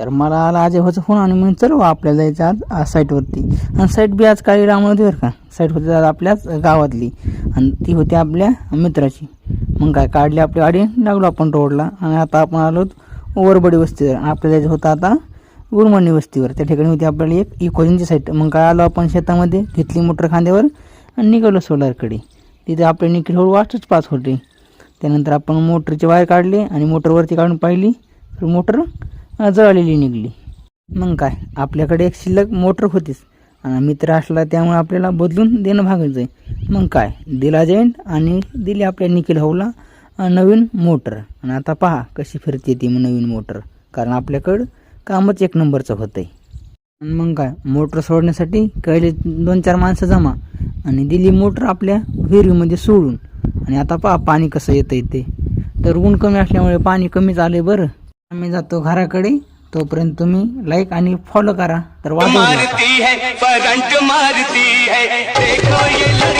तर मला आला अजय व्हायचा फोन आणि म्हणून चलो आपल्याला जायचं आज आज साईटवरती आणि साईट बी आज काळी राम होती बरं का? साईट होती आज आपल्याच गावातली. आणि ती होती आपल्या मित्राची. मग काय काढली आपली गाडी लागलो आपण रोडला. आणि आता आपण आलो ओरबडी वस्तीवर. आपल्याला जायचं होतं आता गुरुमणी वस्तीवर. त्या ठिकाणी होती आपल्याला एक इकोजिनची साईट मग काय आलो आपण शेतामध्ये घेतली मोटर खांद्यावर आणि निघालो सोलारकडे. तिथे आपले निकट हळू वाटच पाच होते. त्यानंतर आपण मोटरची वायर काढली आणि मोटरवरती काढून पाहिली. तर मोटर जळालेली निघली. मग काय आपल्याकडे एक शिल्लक मोटर होतीच. आणि मित्र असला त्यामुळे आपल्याला बदलून देणं भागच आहे. मग काय दिला जाईन आणि दिली आपल्या निखिल हौला नवीन मोटर. आणि आता पहा कशी फिरते ती नवीन मोटर. कारण आपल्याकडं कामच एक नंबरचं होतं आहे आणि मग काय मोटर सोडण्यासाठी कैले दोन चार माणसं जमा. आणि दिली मोटर आपल्या विहिरीमध्ये सोडून. आणि आता पहा पाणी कसं येतं ते. तर ऊन कमी असल्यामुळे पाणी कमीच आहे बरं. आम्ही जातो घराकडे. तोपर्यंत तुम्ही लाईक आणि फॉलो करा. तर वाजवू मारती है करंट मारती है. देखो ये लड़की